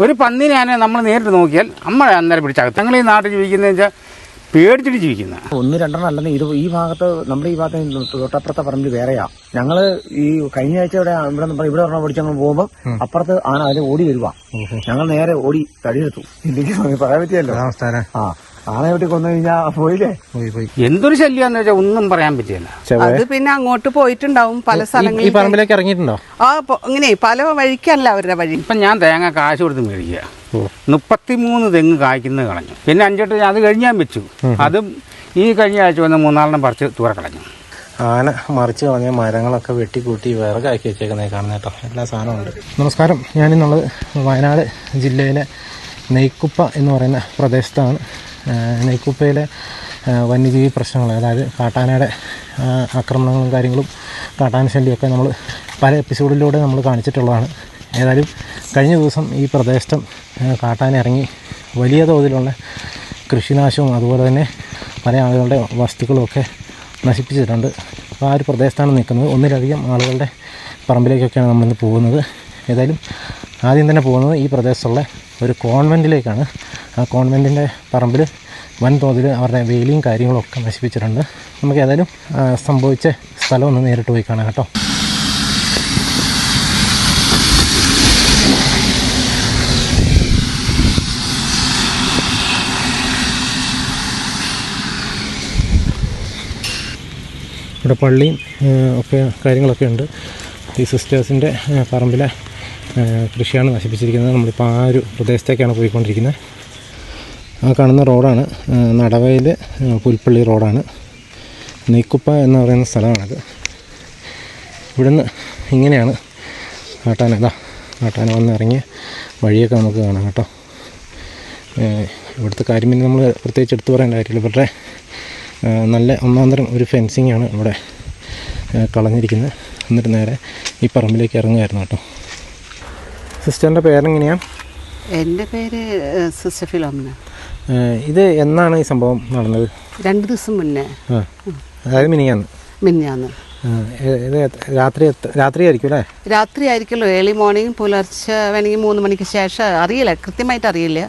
ഒരു പന്നിനെ നമ്മൾ നേരിട്ട് നോക്കിയാൽ അമ്മ അന്നേരം പിടിച്ചകത്ത്. ഞങ്ങൾ ഈ നാട്ടിൽ ജീവിക്കുന്നതെന്ന് വെച്ചാൽ പേടിച്ചിട്ട് ജീവിക്കുന്ന ഒന്ന് രണ്ടെണ്ണം അല്ലെന്ന് ഇത് ഈ ഭാഗത്ത് നമ്മുടെ ഈ ഭാഗത്ത് തൊട്ടപ്പുറത്തെ പറമ്പിൽ വേറെയാ. ഞങ്ങൾ ഈ കഴിഞ്ഞ ആഴ്ച ഇവിടെ ഇവിടെ ഇവിടെ ഒരെണ്ണം പഠിച്ചങ്ങ് പോകുമ്പോൾ അപ്പുറത്ത് ആന അതിൽ ഓടി വരുവാ. ഞങ്ങൾ നേരെ ഓടി തടിയെടുത്തു. പറയാൻ പറ്റിയല്ലോ ആ. ആനയെ വെട്ടി കൊന്നു കഴിഞ്ഞാ പോയില്ലേ? പോയി പോയി. എന്തൊരു ശല്യാന്ന് വെച്ചാൽ ഒന്നും പറയാൻ പറ്റില്ല. അത് പിന്നെ അങ്ങോട്ട് പോയിട്ടുണ്ടാവും പല ഈ സ്ഥലങ്ങളിൽ പറമ്പിലേക്ക് ഇറങ്ങിയിട്ടുണ്ടോ? ആ ഇങ്ങനെ പല വഴിക്കല്ല അവരുടെ വഴി. ഇപ്പൊ ഞാൻ തേങ്ങ കാശ് കൊടുത്ത് മേടിക്കുക. മുപ്പത്തിമൂന്ന് തെങ്ങ് കായ്ക്കുന്നത് കളഞ്ഞു. പിന്നെ അഞ്ചെട്ട് അത് കഴിഞ്ഞാൽ വെച്ചു. അതും ഈ കഴിഞ്ഞ ആഴ്ച വന്ന് മൂന്നാലെണ്ണം പറിച്ച് തൂറ കളഞ്ഞു. ആന മറിച്ച് കളഞ്ഞ മരങ്ങളൊക്കെ വെട്ടിക്കൂട്ടി വിറകാക്കി വെച്ചേക്കുന്നത് കാണുന്ന കേട്ടോ. എല്ലാ സാധനവും ഉണ്ട്. നമസ്കാരം. ഞാനിന്നുള്ളത് വയനാട് ജില്ലയിലെ നെയ്ക്കുപ്പ എന്ന് പറയുന്ന പ്രദേശത്താണ്. നെയ്ക്കുപ്പയിലെ വന്യജീവി പ്രശ്നങ്ങൾ അതായത് കാട്ടാനയുടെ ആക്രമണങ്ങളും കാര്യങ്ങളും കാട്ടാന ശല്യമൊക്കെ നമ്മൾ പല എപ്പിസോഡിലൂടെ നമ്മൾ കാണിച്ചിട്ടുള്ളതാണ്. ഏതായാലും കഴിഞ്ഞ ദിവസം ഈ പ്രദേശത്തും കാട്ടാന ഇറങ്ങി വലിയ തോതിലുള്ള കൃഷിനാശവും അതുപോലെ തന്നെ പല ആളുകളുടെ വസ്തുക്കളുമൊക്കെ നശിപ്പിച്ചിട്ടുണ്ട്. അപ്പോൾ ആ ഒരു പ്രദേശത്താണ് നിൽക്കുന്നത്. ഒന്നിലധികം ആളുകളുടെ പറമ്പിലേക്കൊക്കെയാണ് നമ്മളിന്ന് പോകുന്നത്. ഏതായാലും ആദ്യം തന്നെ പോകുന്നത് ഈ പ്രദേശത്തുള്ള ഒരു കോൺവെന്റിലേക്കാണ് ആ കോൺവെന്റിന്റെ പറമ്പിൽ വൻതോതിൽ അവരുടെ വേലിയും കാര്യങ്ങളൊക്കെ നശിപ്പിച്ചിട്ടുണ്ട്. നമുക്ക് ഏതായാലും സംഭവിച്ച സ്ഥലം ഒന്ന് നേരിട്ട് പോയി കാണാം കേട്ടോ. ഇവിടെ പള്ളിയും ഒക്കെ കാര്യങ്ങളൊക്കെ ഉണ്ട്. ഈ സിസ്റ്റേഴ്സിന്റെ പറമ്പിലെ കൃഷിയാണ് നശിപ്പിച്ചിരിക്കുന്നത്. നമ്മളിപ്പോൾ ആ ഒരു പ്രദേശത്തേക്കാണ് പോയിക്കൊണ്ടിരിക്കുന്നത്. ആ കാണുന്ന റോഡാണ്. നടവയിൽ പുൽപ്പള്ളി റോഡാണ്. നെയ്ക്കുപ്പ എന്ന് പറയുന്ന സ്ഥലമാണത്. ഇവിടുന്ന് ഇങ്ങനെയാണ് കാട്ടാന ഇതാ കാട്ടാന വന്നിറങ്ങിയ വഴിയൊക്കെ നമുക്ക് കാണാം കേട്ടോ. ഇവിടുത്തെ കാര്യം പിന്നെ നമ്മൾ പ്രത്യേകിച്ച് എടുത്തു പറയേണ്ട കാര്യമില്ല. ഇവരുടെ നല്ല ഒന്നാന്തരം ഒരു ഫെൻസിങ് ആണ് ഇവിടെ കളഞ്ഞിരിക്കുന്നത്. എന്നിട്ട് നേരെ ഈ പറമ്പിലേക്ക് ഇറങ്ങുമായിരുന്നു കേട്ടോ. സിസ്റ്ററിന്റെ പേരെങ്ങനെയാണ് എന്റെ പേര് സിസ്റ്റർ ഫിലോമിന. ഇത് എന്നാണ് ഈ സംഭവം നടന്നത്? രണ്ട് ദിവസം മുന്നേ. അതായത് മിനിയാന്ന് മിനിയാന്ന് ഇത് രാത്രി രാത്രി ആയിരിക്കും അല്ലേ? രാത്രി ആയിരിക്കുമല്ലോ. ഏർലി മോർണിംഗ് പുലർച്ചെ വേണമെങ്കിൽ മൂന്ന് മണിക്ക് ശേഷം അറിയില്ല. കൃത്യമായിട്ട് അറിയില്ല.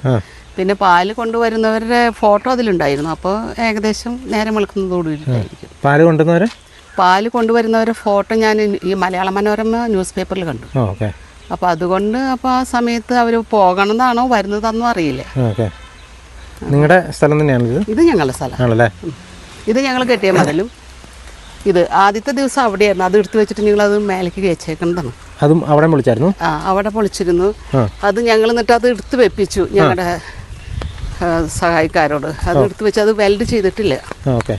പിന്നെ പാൽ കൊണ്ടുവരുന്നവരുടെ ഫോട്ടോ അതിലുണ്ടായിരുന്നു. അപ്പോൾ ഏകദേശം നേരം വെളുക്കുന്നതോടുകൂടിയിട്ടായിരിക്കും പാൽ കൊണ്ടുവന്നവരെ? പാൽ കൊണ്ടുവരുന്നവരുടെ ഫോട്ടോ ഞാൻ ഈ മലയാള മനോരമ ന്യൂസ് പേപ്പറിൽ കണ്ടു അപ്പൊ അപ്പോൾ അതുകൊണ്ട് അപ്പോൾ ആ സമയത്ത് അവർ അവർ പോകണമെന്നാണോ വരുന്നതെന്നോ അറിയില്ല. നിങ്ങളുടെ സ്ഥലം തന്നെയാണ് ഇത്? ഞങ്ങളുടെ സ്ഥലം. ആണല്ലേ? ഇത് ഞങ്ങൾ കെട്ടിയ മതിലും. ഇത് ആദ്യത്തെ ദിവസം അവിടെയായിരുന്നു. അത് എടുത്തു വെച്ചിട്ട് ഞങ്ങൾ അത് മേലേക്ക് വെച്ചേക്കുന്നതാണ് അതും അവിടെ പൊളിച്ചായിരുന്നു ആ അവിടെ പൊളിച്ചിരുന്നു. അത് ഞങ്ങൾ എന്നിട്ട് അത് എടുത്ത് വെപ്പിച്ചു ഞങ്ങളുടെ സഹായിക്കാരോട്. അത് എടുത്ത് വെച്ച് അത് വെൽഡ് ചെയ്തിട്ടില്ല. ഓക്കെ.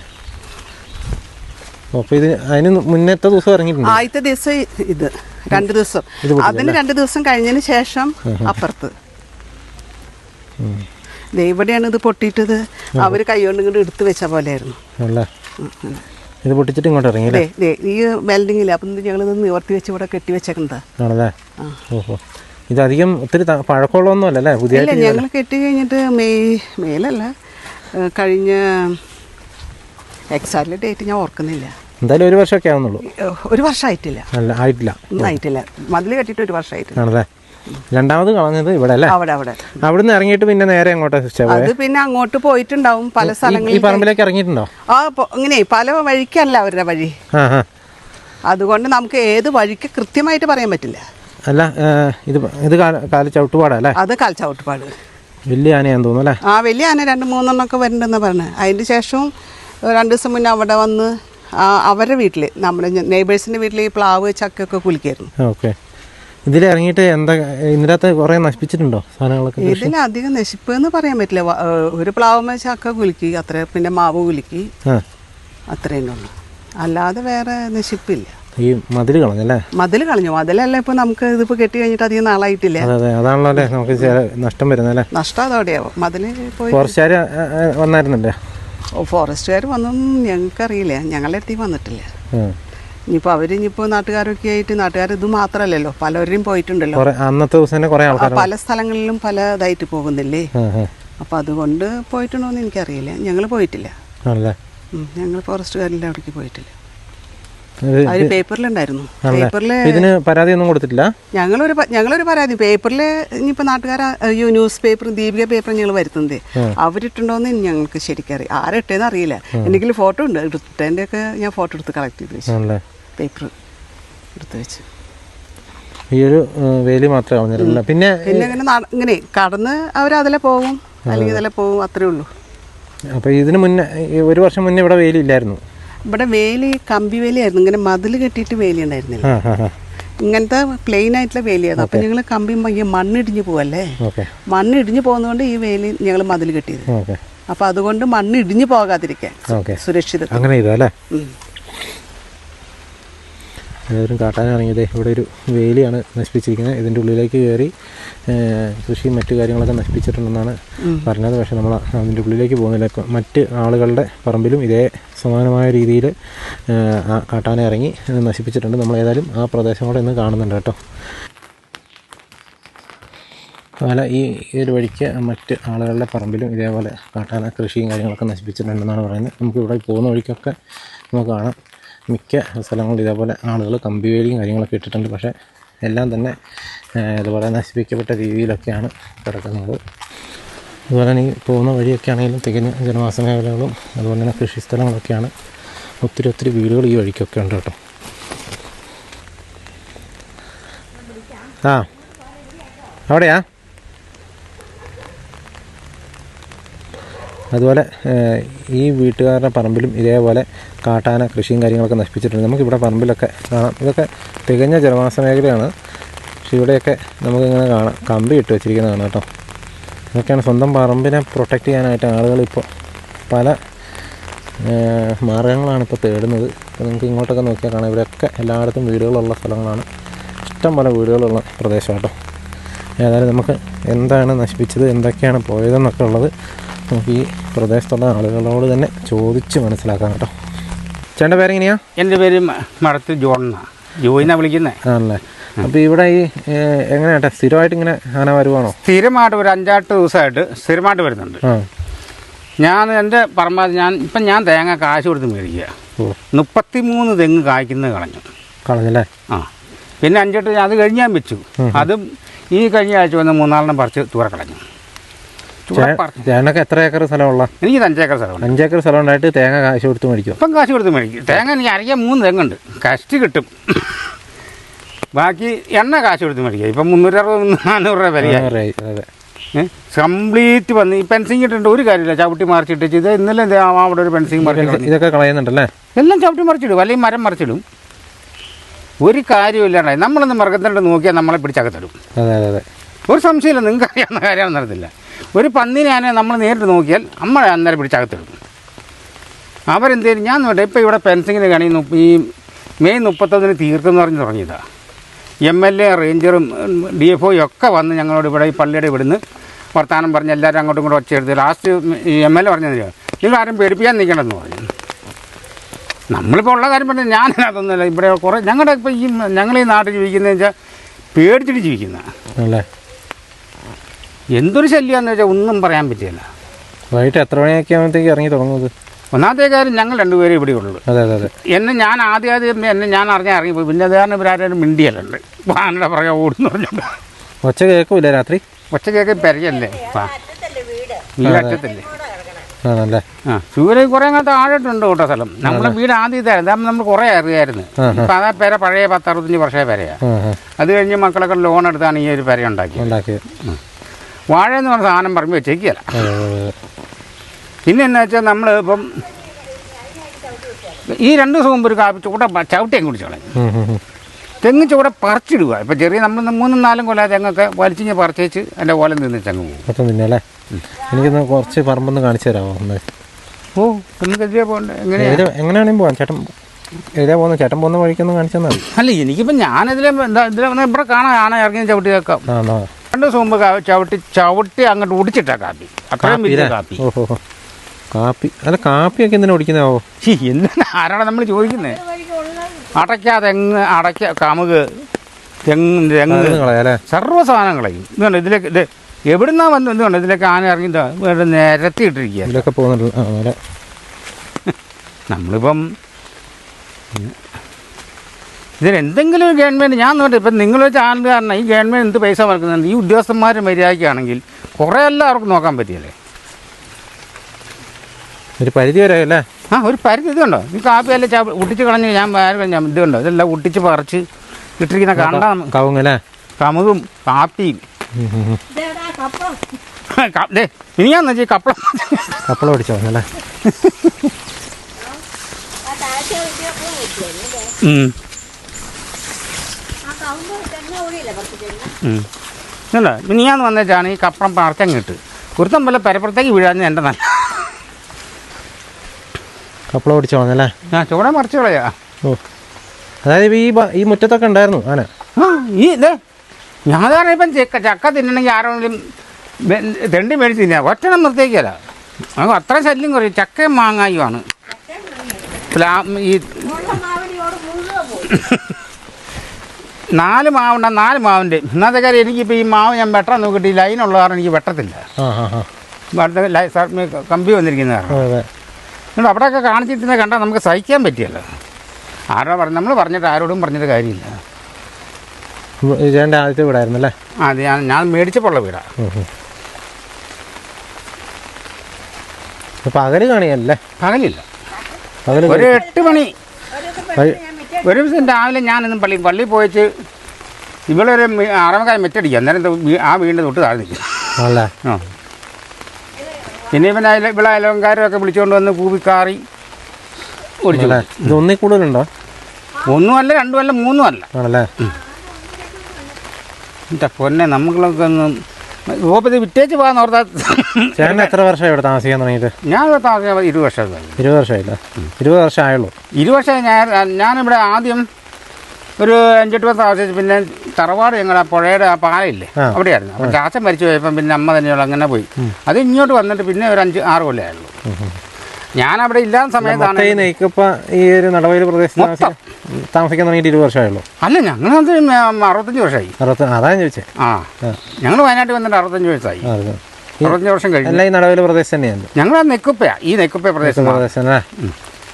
ഇത് അതിന് മുന്നത്തെ ദിവസം ഇറങ്ങിയിട്ടുണ്ട്? ആദ്യത്തെ ദിവസം ഇത് രണ്ട് ദിവസം. അതിന് രണ്ട് ദിവസം കഴിഞ്ഞതിന് ശേഷം അപ്പുറത്ത്. ഇവിടെയാണ് ഇത് പൊട്ടിയിട്ടത്. അവർ കൈകൊണ്ട് ഇങ്ങോട്ട് എടുത്ത് വെച്ച പോലെയായിരുന്നു. ആയിരുന്നു ഇത് പൊട്ടിച്ചിട്ട് ഇങ്ങോട്ട് ഇറങ്ങി അല്ലേ? ദേ ദേ ഇല്ല അപ്പം ഞങ്ങൾ ഇത് നിവർത്തി വെച്ച് ഇവിടെ കെട്ടി വെച്ചേക്കുന്നതാ ആണല്ലേ? ഓഹോ. ഇത് അധികം ഒത്തിരി പഴക്കമുള്ളതൊന്നുമല്ല അല്ലേ? പുതിയ ഞങ്ങൾ കെട്ടി കഴിഞ്ഞിട്ട് മെയ് മേലല്ല കഴിഞ്ഞ എക്സാക്ട്ലി ഡേറ്റ് ഞാൻ ഓർക്കുന്നില്ല. എന്തായാലും ഒരു വർഷമൊക്കെ ആവുന്നുള്ളൂ. ഒരു വർഷമായിട്ടില്ല ആയിട്ടില്ല. ആയിട്ടില്ല. മതിൽ കെട്ടിയിട്ട് ഒരു വർഷമായിട്ടില്ല ആണല്ലേ? രണ്ടാമത് കളഞ്ഞത് ഇവിടെ അല്ലേ? അവിടെ അവിടെ. അവിടുന്ന് ഇറങ്ങിയിട്ട് പിന്നെ നേരെ അങ്ങോട്ട് അത് പിന്നെ അങ്ങോട്ട് പോയിട്ടുണ്ടാവും പല ഈ സ്ഥലങ്ങളിൽ പറമ്പിലേക്ക് ഇറങ്ങിയിട്ടുണ്ടോ? ആ ഇങ്ങനെ പല വഴിക്കല്ല അവരുടെ വഴി. അതുകൊണ്ട് നമുക്ക് ഏത് വഴിക്ക് കൃത്യമായിട്ട് പറയാൻ പറ്റില്ല. അല്ല ഇത് ഇത് കാല ചവിട്ടുപാടല്ലേ അത് കാൽച്ചവിട്ടുപാട് വലിയ ആനയാന്ന് തോന്നുന്നു അല്ലേ? ആ വലിയ ആന രണ്ട് മൂന്നെണ്ണൊക്കെ വരുന്നുണ്ടെന്ന് പറഞ്ഞത് അതിന് ശേഷം രണ്ട് ദിവസം മുന്നേ അവിടെ വന്ന് അവരുടെ വീട്ടിൽ നമ്മുടെ നെയ്ബേഴ്സിന്റെ വീട്ടിൽ ഈ പ്ലാവ് ചക്കയൊക്കെ കുലിക്കായിരുന്നു ഓക്കെ. ഇതിൽ ഇറങ്ങിയിട്ട് എന്താ ഇതിനകത്ത് കുറെ നശിപ്പിച്ചിട്ടുണ്ടോ സാധനങ്ങളൊക്കെ അധികം നശിപ്പ് എന്ന് പറയാൻ പറ്റില്ല. ഒരു പ്ലാവുമ്മ ചക്ക കുലുക്കി അത്ര പിന്നെ മാവ് കുലുക്കി. അത്രയും ഉള്ളു. അല്ലാതെ വേറെ നശിപ്പില്ല. ഈ മതിൽ കളഞ്ഞല്ലേ? മതിൽ കളഞ്ഞു. മതിലല്ല ഇപ്പൊ നമുക്ക് ഇതിപ്പോ കെട്ടി കഴിഞ്ഞിട്ട് അധികം നാളായിട്ടില്ല. അതെ അതെ. അതാണല്ലോ അല്ലേ? നമുക്ക് നഷ്ടം വരുന്നല്ലേ നഷ്ടം അതോടെയാവും മതിൽ പോയി ഫോറസ്റ്റുകാർ വന്നായിരുന്നല്ലേ? ഫോറസ്റ്റുകാർ വന്നൊന്നും ഞങ്ങൾക്കറിയില്ല. ഞങ്ങളുടെ അടുത്തേക്ക് വന്നിട്ടില്ല. ഇനിയിപ്പോൾ അവർ ഇനിയിപ്പോ നാട്ടുകാരൊക്കെ ആയിട്ട് നാട്ടുകാർ ഇത് മാത്രമല്ലല്ലോ പലവരും പോയിട്ടുണ്ടല്ലോ. അന്നത്തെ ദിവസം തന്നെ കുറേ ആൾക്കാർ പല സ്ഥലങ്ങളിലും പല ഇതായിട്ട് പോകുന്നില്ലേ? അപ്പോൾ അതുകൊണ്ട് പോയിട്ടുണ്ടോന്ന് എനിക്കറിയില്ല. ഞങ്ങൾ പോയിട്ടില്ല. ഞങ്ങൾ ഫോറസ്റ്റുകാരിലെ അവിടേക്ക് പോയിട്ടില്ല. അവർ പേപ്പറിലുണ്ടായിരുന്നു. പേപ്പറിൽ ഇതിന് പരാതി ഒന്നും കൊടുത്തിട്ടില്ല? ഞങ്ങളൊരു ഞങ്ങളൊരു പരാതി. പേപ്പറിൽ ഇനിയിപ്പോ നാട്ടുകാർ ന്യൂസ് പേപ്പറും ദീപിക പേപ്പറും ഞങ്ങൾ വരുത്തുന്നത്. അവരിട്ടുണ്ടോന്ന് ഞങ്ങൾക്ക് ശരിക്കറിയാം. ആരെ ഇട്ടേന്ന് അറിയില്ല എന്തെങ്കിലും ഫോട്ടോ ഉണ്ട്. എടുത്തതിന്റെ ഒക്കെ ഞാൻ ഫോട്ടോ എടുത്ത് കളക്ട് ചെയ്ത് വെച്ചു. പേപ്പർ എടുത്ത് വെച്ച്. ഈ ഒരു വേലി മാത്രമേ പിന്നെ പിന്നെ ഇങ്ങനെ ഇങ്ങനെ കടന്ന് അവർ അതിലെ പോകും അല്ലെങ്കിൽ ഇതിലെ പോകും അത്രേ ഉള്ളൂ. അപ്പോൾ ഇതിന് മുന്നേ ഒരു വർഷം മുന്നേ ഇവിടെ വേലി ഇല്ലായിരുന്നു? ഇവിടെ വേലി കമ്പി വേലിയായിരുന്നു ഇങ്ങനെ മതിൽ കെട്ടിയിട്ട് വേലി ഉണ്ടായിരുന്നില്ല. ഇങ്ങനത്തെ പ്ലെയിൻ ആയിട്ടുള്ള വേലിയായിരുന്നു. അപ്പം ഞങ്ങൾ കമ്പി മണ്ണിടിഞ്ഞ് പോവല്ലേ? മണ്ണിടിഞ്ഞു പോകുന്നതുകൊണ്ട് ഈ വേലി ഞങ്ങൾ മതിൽ കെട്ടിയത്. അപ്പൊ അതുകൊണ്ട് മണ്ണിടിഞ്ഞു പോകാതിരിക്കാൻ സുരക്ഷിത അങ്ങനെ ചെയ്തു അല്ലേ. എല്ലാവരും കാട്ടാനിറങ്ങിയത് ഇവിടെ ഒരു വേലിയാണ് നശിപ്പിച്ചിരിക്കുന്നത്. ഇതിന്റെ ഉള്ളിലേക്ക് കയറി കൃഷി കൃഷിയും മറ്റു കാര്യങ്ങളൊക്കെ നശിപ്പിച്ചിട്ടുണ്ടെന്നാണ് പറഞ്ഞത്. പക്ഷേ നമ്മൾ അതിന്റെ ഉള്ളിലേക്ക് പോകുന്നില്ല. മറ്റ് ആളുകളുടെ പറമ്പിലും ഇതേ സമാനമായ രീതിയിൽ ആ കാട്ടാന ഇറങ്ങി നശിപ്പിച്ചിട്ടുണ്ട്. നമ്മൾ ഏതായാലും ആ പ്രദേശം കൂടെ ഇന്ന് കാണുന്നുണ്ട് കേട്ടോ. അതുപോലെ ഈ ഈ ഒരു വഴിക്ക് മറ്റ് ആളുകളുടെ പറമ്പിലും ഇതേപോലെ കാട്ടാന കൃഷിയും കാര്യങ്ങളൊക്കെ നശിപ്പിച്ചിട്ടുണ്ടെന്നാണ് പറയുന്നത്. നമുക്ക് ഇവിടെ പോകുന്ന വഴിക്കൊക്കെ നമുക്ക് കാണാം. മിക്ക സ്ഥലങ്ങളിൽ ഇതേപോലെ ആളുകൾ കമ്പി വേലിയും കാര്യങ്ങളൊക്കെ ഇട്ടിട്ടുണ്ട്. പക്ഷേ എല്ലാം തന്നെ ഇതുപോലെ നശിപ്പിക്കപ്പെട്ട രീതിയിലൊക്കെയാണ് കിടക്കുന്നത്. അതുപോലെ തന്നെ ഈ പോകുന്ന വഴിയൊക്കെ ആണെങ്കിലും തികഞ്ഞ ജനവാസ മേഖലകളും അതുപോലെ തന്നെ കൃഷി സ്ഥലങ്ങളൊക്കെയാണ് ഒത്തിരി ഒത്തിരി വീടുകൾ ഈ വഴിക്കൊക്കെ ഉണ്ട് കേട്ടോ. ആ അവിടെയാ? അതുപോലെ ഈ വീട്ടുകാരുടെ പറമ്പിലും ഇതേപോലെ കാട്ടാന കൃഷിയും കാര്യങ്ങളൊക്കെ നശിപ്പിച്ചിട്ടുണ്ട്. നമുക്കിവിടെ പറമ്പിലൊക്കെ കാണാം. ഇതൊക്കെ തികഞ്ഞ ജലവാസ മേഖലയാണ്. പക്ഷെ ഇവിടെയൊക്കെ നമുക്കിങ്ങനെ കാണാം. കമ്പി ഇട്ട് വെച്ചിരിക്കുന്നത് കാണാം കേട്ടോ. ഇതൊക്കെയാണ് സ്വന്തം പറമ്പിനെ പ്രൊട്ടക്റ്റ് ചെയ്യാനായിട്ട് ആളുകൾ ഇപ്പോൾ പല മാർഗങ്ങളാണ് ഇപ്പോൾ തേടുന്നത്. അപ്പോൾ നിങ്ങൾക്ക് ഇങ്ങോട്ടൊക്കെ നോക്കിയാൽ കാണാം. ഇവിടെയൊക്കെ എല്ലായിടത്തും വീടുകളുള്ള സ്ഥലങ്ങളാണ്. ഇഷ്ടം പോലെ വീടുകളുള്ള പ്രദേശം കേട്ടോ. ഏതായാലും നമുക്ക് എന്താണ് നശിപ്പിച്ചത് എന്തൊക്കെയാണ് പോയതെന്നൊക്കെ ഉള്ളത് നമുക്ക് ഈ പ്രദേശത്തുള്ള ആളുകളോട് തന്നെ ചോദിച്ച് മനസ്സിലാക്കാം കേട്ടോ. ചേട്ടന്റെ പേരെങ്ങനെയാ? എന്റെ പേര് മ- ജോൺ ജോണെന്നാണ് ജോയിനാണ് വിളിക്കുന്നത് ആണല്ലേ. അപ്പോൾ ഇവിടെ ഈ എങ്ങനെയാട്ടെ സ്ഥിരമായിട്ട് ഇങ്ങനെ ആന വരുവാണോ? സ്ഥിരമായിട്ട് ഒരു അഞ്ചാട്ട് ദിവസമായിട്ട് സ്ഥിരമായിട്ട് വരുന്നുണ്ട്. ആ. ഞാൻ എന്റെ പരമാവധി ഞാൻ ഇപ്പം ഞാൻ തേങ്ങ കാശ് കൊടുത്ത് മേടിക്കുക. ഓ. മുപ്പത്തിമൂന്ന് തെങ്ങ് കായ്ക്കുന്നത് കളഞ്ഞു. കളഞ്ഞല്ലേ? ആ. പിന്നെ അഞ്ചെട്ട് അത് കഴിഞ്ഞ് ഞാൻ വെച്ചു. അതും ഈ കഴിഞ്ഞ ആഴ്ച വന്ന് മൂന്നാലെണ്ണം പറിച്ച് തൂര കളഞ്ഞു. ചേട്ടനൊക്കെ എത്ര ഏക്കർ സ്ഥലമുള്ള? എനിക്ക് അഞ്ചേക്കർ സ്ഥലമുണ്ട്. അഞ്ചേക്കർ സ്ഥലം ഉണ്ടായിട്ട് തേങ്ങ കാശ് കൊടുത്ത് മേടിക്കും ഇപ്പം കാശ് കൊടുത്ത് മേടിക്കും. തേങ്ങ എനിക്ക് അറിയാൻ മൂന്ന് തെങ്ങുണ്ട്. കഷ്ടി കിട്ടും. ബാക്കി എണ്ണ കാശ് കൊടുത്ത് മേടിക്കുക ഇപ്പം മുന്നൂറ്ററുപത് നാനൂറ് രൂപ വിലയായി അതെ. കംപ്ലീറ്റ് വന്ന് ഈ പെൻസിങ് ഇട്ടിട്ട് ഒരു കാര്യമില്ല. ചവിട്ടി മറിച്ചിട്ട് ഇത് ഇന്നലെ അവിടെ ഒരു പെൻസിങ് മറിച്ചിട്ട് ഇതൊക്കെ കളയുന്നുണ്ടല്ലേ? എല്ലാം ചവിട്ടി മറിച്ചിടും. അല്ലെങ്കിൽ മരം മറിച്ചിടും. ഒരു കാര്യമില്ലാണ്ട് നമ്മളൊന്ന് മൃഗത്തിന്റെ നോക്കിയാൽ നമ്മളെ പിടിച്ചകത്തിടും അതെ അതെ അതെ. ഒരു സംശയമില്ല. നിങ്ങൾക്ക് അറിയാവുന്ന കാര്യമാണെന്ന് അറിയത്തില്ല. ഒരു പന്നിനെ നമ്മൾ നേരിട്ട് നോക്കിയാൽ നമ്മളെ അന്നേരം പിടിച്ചകത്തിടും അവരെന്തേലും ഞാൻ നോട്ടെ ഇപ്പോൾ ഇവിടെ പെൻസിങ്ങിന് കണി ഈ മെയ് മുപ്പത്തൊന്നിന് തീർത്തെന്ന് പറഞ്ഞ് തുടങ്ങിയതാണ് എം എൽ എ റേഞ്ചറും ഡി എഫ് ഒയും ഒക്കെ വന്ന് ഞങ്ങളോട് ഇവിടെ ഈ പള്ളിയുടെ ഇവിടുന്ന് വർത്തമാനം പറഞ്ഞ് എല്ലാവരും അങ്ങോട്ടും ഇങ്ങോട്ടും ഒച്ചയെടുത്ത് ലാസ്റ്റ് എം എൽ എ പറഞ്ഞത് നിങ്ങൾ ആരും പേടിപ്പിക്കാൻ നിൽക്കണമെന്ന് പറഞ്ഞു. നമ്മളിപ്പോൾ ഉള്ള കാര്യം പറഞ്ഞാൽ ഞാൻ അതൊന്നുമല്ല ഇവിടെ കുറേ ഞങ്ങളുടെ ഇപ്പോൾ ഈ ഞങ്ങൾ ഈ നാട്ടിൽ ജീവിക്കുന്നതെന്ന് വെച്ചാൽ പേടിച്ചിട്ട് ജീവിക്കുന്നതാണ് എന്തൊരു ശല്യമാണെന്ന് വെച്ചാൽ ഒന്നും പറയാൻ പറ്റില്ല. വൈകിട്ട് എത്ര മണിയൊക്കെ ആകുമ്പോഴത്തേക്ക് ഇറങ്ങി തുടങ്ങുന്നത്? ഒന്നാമത്തെ കാര്യം ഞങ്ങൾ രണ്ടുപേരും ഇവിടെ ഉള്ളു. അതെ അതെ അതെ. എന്നെ ഞാൻ ആദ്യം ആദ്യം എന്നെ ഞാൻ അറിഞ്ഞാൽ ഇറങ്ങിപ്പോയി പിന്നെ അത് കാരണം ഇവരാരും മിണ്ടിയല്ലുണ്ട് ആനയുടെ പുറകെ ഓടുന്നു പറഞ്ഞുകൊണ്ട് ഒച്ച കേൾക്കൂല രാത്രി? ഒച്ച കേൾക്കി പെരയല്ലേ? വാ. വീട് അറ്റത്തല്ലേ? ആണല്ലേ? ആ സൂര്യ കുറേ അങ്ങനത്തെ ആഴട്ടുണ്ട് കേട്ടോ സ്ഥലം. നമ്മുടെ വീട് ആദ്യം ഇതായിരുന്നു അതാകുമ്പോൾ നമ്മൾ കുറേ അറിയായിരുന്നു. ഇപ്പം അതാ പെര പഴയ പത്തറുപത്തഞ്ച് വർഷമായ പെരയാ. ആ ആ അത് കഴിഞ്ഞ് മക്കളൊക്കെ ലോൺ എടുത്താണ് ഈ ഒരു പെര ഉണ്ടാക്കിയത്. വാഴ എന്ന് പറഞ്ഞ സാധനം പറമ്പ് അതെ പിന്നെ എന്നാ വെച്ചാൽ നമ്മൾ ഇപ്പം ഈ രണ്ട് ദിവസം മുമ്പ് ഒരു കാപ്പി ചൂട ചവിട്ടിയും ഉം, ഉം. തെങ്ങ് ചൂടെ പറിച്ചിടുക. ഇപ്പം ചെറിയ നമ്മൾ മൂന്നും നാലും കൊല തെങ്ങൊക്കെ വലിച്ചിഞ്ഞ് പറിച്ചേച്ച് എന്റെ ഓല നിന്ന് തെങ്ങ് പോകും. മൊത്തം പിന്നെ അല്ലേ? എനിക്കൊന്ന് കുറച്ച് പറമ്പൊന്ന് കാണിച്ചു തരാമോ ഒന്ന്? ഓ നമുക്ക് എതിരെ പോകണ്ട. എങ്ങനെയാ? ഏത് എങ്ങനെയാണെങ്കിലും പോവാം. ചേട്ടൻ ഏതാ പോകുന്നത് ചേട്ടൻ പോകുന്ന വഴിക്കൊന്ന് കാണിച്ചു തന്നാൽ അല്ല എനിക്കിപ്പോൾ ഞാനിതിലെ എന്താ ഇതിലെ ഇവിടെ കാണാൻ ആന ഇറങ്ങി ചവിട്ടി വെക്കാം. ആ എന്നാ രണ്ട് കാ- ചവിട്ടി ചവിട്ടി അങ്ങോട്ട് ഒടിച്ചിട്ടാ കാപ്പി. അത്രയും വലിയ? കാപ്പി. ഓഹോ. കാപ്പി. അല്ല കാപ്പിയൊക്കെ എന്തിനാ കുടിക്കുന്നതാവോ ഛീ, എന്താണ് ആരാണ് നമ്മൾ ചോദിക്കുന്നത് അടയ്ക്ക തെങ്ങ് അടയ്ക്ക കമുക് തെങ്ങ് തെങ്ങ്. സർവ സാധനങ്ങളെയും ഇതുണ്ട് ഇതിലേക്ക് ഇത് എവിടുന്നാ വന്നു എന്തുകൊണ്ട് ഇതിലേക്ക് ആന ഇറങ്ങി നിരത്തിയിട്ടിരിക്കുക ഇതിലൊക്കെ പോകുന്നുണ്ട്. നമ്മളിപ്പം ഇതിന് എന്തെങ്കിലും ഒരു ഗവൺമെന്റ് ഞാൻ നോട്ടെ ഇപ്പം നിങ്ങളൊരു കാരണം ഈ ഗവൺമെന്റ് എന്ത് പൈസ വർക്കുന്നുണ്ട് ഈ ഉദ്യോഗസ്ഥന്മാർ മര്യാദയ്ക്കാണെങ്കിൽ കുറേ എല്ലാവർക്കും നോക്കാൻ പറ്റിയല്ലേ? ഒരു പരിധി വരെ അല്ലേ ആ ഒരു പരിധി ഇതുണ്ടോ ഈ കാപ്പിയെല്ലാം ചാ ഒട്ടിച്ച് കളഞ്ഞ് ഞാൻ കഴിഞ്ഞാൽ ഇതുണ്ടോ ഇതെല്ലാം ഒട്ടിച്ച് പറിച്ച് ഇട്ടിരിക്കുന്ന കണ്ടാ കവുങ്ങല്ലേ കമുകും കാപ്പിയും. ഇനി ഞാൻ വെച്ചാൽ കപ്പളം കപ്പളം അടിച്ചോ അല്ലേ ഇതുണ്ടോ മിനിയാന്ന് വന്നേച്ചാണ് ഈ കപ്പളം പറിച്ചങ്ങിട്ട് ഒരുത്തം പോലെ പരപ്പുറത്തേക്ക് വീഴാന്ന് എന്റെ നല്ല കപ്പളം അടിച്ചോ വന്നല്ലേ ഞാൻ ചൂടെ മറിച്ച് കളയാ. ഓ. അതായത് ഇപ്പൊ ഈ ഈ മുറ്റത്തൊക്കെ ഉണ്ടായിരുന്നു ആന. ആ ഈ ഇതേ ഞാൻ കാരണം ഇപ്പം ചക്ക ചക്ക തിന്നണമെങ്കിൽ ആരെങ്കിലും വെ- തെണ്ടി മേടിച്ച് തിന്നാ ഒറ്റണം നിർത്തേക്കല്ല നമുക്ക് അത്ര ശല്യം കുറയും. ചക്കയും മാങ്ങായുമാണ്. ഈ നാല് മാവുണ്ട നാല് മാവിന്റെ ഇന്നത്തെ കാര്യം എനിക്കിപ്പോൾ ഈ മാവ് ഞാൻ വെട്ടാൻ നോക്കിയിട്ട് ഈ ലൈനുള്ള കാരണം എനിക്ക് വെട്ടത്തില്ല. അടുത്ത കമ്പി വന്നിരിക്കുന്ന കാരണം. അവിടെ അവിടെയൊക്കെ കാണിച്ചിരുന്ന കണ്ടാൽ നമുക്ക് സഹിക്കാൻ പറ്റിയല്ലോ. ആരോ പറഞ്ഞു നമ്മൾ പറഞ്ഞിട്ട് ആരോടും പറഞ്ഞിട്ട് കാര്യമില്ല. ചേട്ടന്റെ ആദ്യത്തെ വീടായിരുന്നു അല്ലേ? ആ അത് ഞാൻ ഞാൻ മേടിച്ചപ്പോൾ വീടാണ്. പകൽ കാണിയല്ലേ പകലില്ല. പകൽ ഒരു എട്ട് മണി ഒരു ദിവസം രാവിലെ ഞാനിന്നും പള്ളി പള്ളി പോയിട്ട് ഇവളൊരു അറമക്കായ മെറ്റടിക്കുക. അന്നേരം ആ വീടിന്റെ തൊട്ട് താഴെ നിൽക്കും. അല്ലേ ആ. പിന്നെ ഇവൻ അയല ഇവിടെ അയലവൻകാരൊക്കെ വിളിച്ചുകൊണ്ട് വന്ന് കൂവിക്കാറി ഓടിച്ചു ആണല്ലേ? ഇത് ഒന്നിൽ കൂടുതലുണ്ടോ? ഒന്നുമല്ല രണ്ടുമല്ല മൂന്നുമല്ല ആണല്ലേ? പൊന്നെ നമ്മളൊക്കെ ഒന്ന് ഓപ്പത് വിറ്റേച്ച് പോകാൻ ഓർത്താ ചേട്ടൻ എത്ര വർഷമായി ഇവിടെ താമസിക്കാൻ തുടങ്ങിയിട്ട്? ഞാൻ ഇവിടെ താമസിക്കാൻ ഇരുപത് വർഷം കഴിഞ്ഞു ഇരുപത് വർഷമായില്ല? ഇരുപത് വർഷം ആയുള്ളൂ ഇരുപത് വർഷം ഞാൻ ഞാനിവിടെ ആദ്യം ഒരു അഞ്ചെട്ട് പത്ത് താമസിച്ചു പിന്നെ തറവാട് ഞങ്ങളുടെ പുഴയുടെ ആ പാലയില്ലേ. അവിടെയായിരുന്നു. അപ്പം ചാച്ചൻ മരിച്ചു പോയപ്പം പിന്നെ അമ്മ തന്നെയുള്ള അങ്ങനെ പോയി. അത് ഇങ്ങോട്ട് വന്നിട്ട് പിന്നെ ഒരു അഞ്ച് ആറ് കൊല്ലമേ ആയുള്ളൂ. ഞാൻ അവിടെ ഇല്ലാത്ത സമയത്താണ് ഈ നെയ്ക്കപ്പ ഈ ഒരു നടവയൽ പ്രദേശത്ത് താമസിക്കാൻ തുടങ്ങിയിട്ട് ഇരുപത് വർഷമായുള്ളൂ. അല്ല ഞങ്ങൾ അറുപത്തഞ്ച് വർഷമായി. അറുപത്തി ചോദിച്ചത് ചോദിച്ചേ. ആ. ഞങ്ങൾ വയനാട്ടിൽ വന്നിട്ട് അറുപത്തഞ്ച് വയസ്സായി. അറുപത്തഞ്ച് വർഷം കഴിഞ്ഞു. അല്ല ഈ നടവയൽ പ്രദേശം തന്നെയാണ്. ഞങ്ങൾ നെക്കുപ്പയാ ഈ നെക്കുപ്പ പ്രദേശം പ്രദേശം അല്ലേ?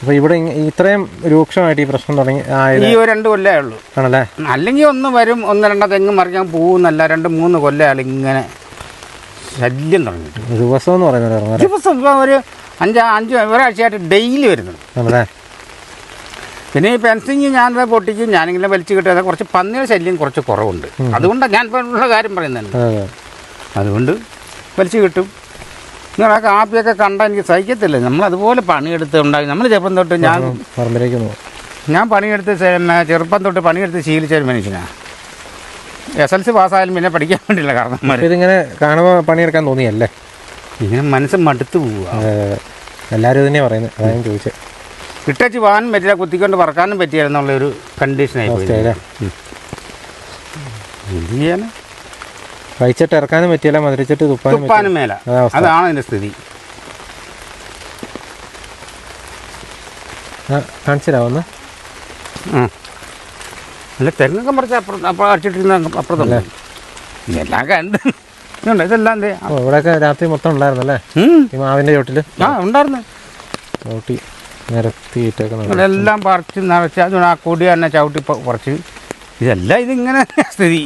അപ്പൊ ഇവിടെ ഇത്രയും രൂക്ഷമായിട്ട് ഈ പ്രശ്നം തുടങ്ങി ഈ ഒരു രണ്ട് കൊല്ലേ ഉള്ളൂ. ആണല്ലേ? അല്ലെങ്കിൽ ഒന്ന് വരും ഒന്ന് രണ്ട തെങ്ങ് മറിക്കാൻ പോകുന്നല്ല രണ്ട് മൂന്ന് കൊല്ലയാൾ ഇങ്ങനെ ശല്യം തുടങ്ങി. ദിവസം എന്ന് പറയുന്നത് ദിവസം ഒരു അഞ്ച് അഞ്ച് ഒരാഴ്ചയായിട്ട് ഡെയിലി വരുന്നുണ്ട്. ആണല്ലേ? പിന്നെ ഈ ഫെൻസിങ് ഞാൻ പൊട്ടിക്കും ഞാനിങ്ങനെ വലിച്ചു കിട്ടുക കുറച്ച് പന്നിയുടെ ശല്യം കുറച്ച് കുറവുണ്ട്. അതുകൊണ്ടാണ് ഞാൻ ഉള്ള കാര്യം പറയുന്നത് അതെ അതെ. അതുകൊണ്ട് വലിച്ചു കിട്ടും. നിങ്ങൾ ആ കാപ്പിയൊക്കെ കണ്ടാൽ എനിക്ക് സഹിക്കത്തില്ല. നമ്മൾ അതുപോലെ പണിയെടുത്ത് ഉണ്ടാക്കി നമ്മൾ ചെറുപ്പം തൊട്ട് ഞാൻ പറമ്പിലേക്ക് ഞാൻ പണിയെടുത്ത് ചെറുപ്പം തൊട്ട് പണിയെടുത്ത് ശീലിച്ച ഒരു മനുഷ്യനാണ് എസ് എൽ സി പാസ്സായാലും പിന്നെ പഠിക്കാൻ വേണ്ടിയില്ല കാരണം ഇതിങ്ങനെ കാണുമ്പോൾ പണിയെടുക്കാൻ തോന്നിയല്ലേ? ഇങ്ങനെ മനസ്സ് മടുത്തു പോവുക എല്ലാവരും തന്നെ തന്നെയാണ് പറയുന്നത് അതായത് ഞാൻ ചോദിച്ചത് ഇട്ടച്ച് പോകാനും പറ്റില്ല കുത്തിക്കൊണ്ട് പറക്കാനും പറ്റില്ല എന്നുള്ളൊരു കണ്ടീഷനായി പോയി അവസ്ഥയല്ലേ എന്ത് ചെയ്യാനാ? കഴിച്ചിട്ട് ഇറക്കാനും പറ്റിയില്ല മധുരിച്ചിട്ട് തുപ്പാനും പറ്റിയില്ല. തുപ്പാനും മേല. അതാ അവസ്ഥ. അതാണ് അതിന്റെ സ്ഥിതി. ആ ഒന്ന്? അല്ല തെങ്ങൊക്കെ മറിച്ച് അപ്പുറം അപ്പുറം അടിച്ചിട്ടിരുന്ന അപ്പുറത്തല്ലേ ഇതെല്ലാം കണ്ട് ഇതുണ്ട് ഇതെല്ലാം എന്തേ ഓ ഇവിടെയൊക്കെ രാത്രി മൊത്തം ഉണ്ടായിരുന്നല്ലേ. ഈ മാവിന്റെ ചോട്ടിൽ ആ ഉണ്ടായിരുന്നു. ചോട്ടി നിരത്തിയിട്ടൊക്കെ ഇതെല്ലാം പറിച്ച് നിറച്ച് ആ കൊടി തന്നെ ചവിട്ടി കുറച്ച് ഇതെല്ലാം ഇതിങ്ങനെ സ്ഥിതി.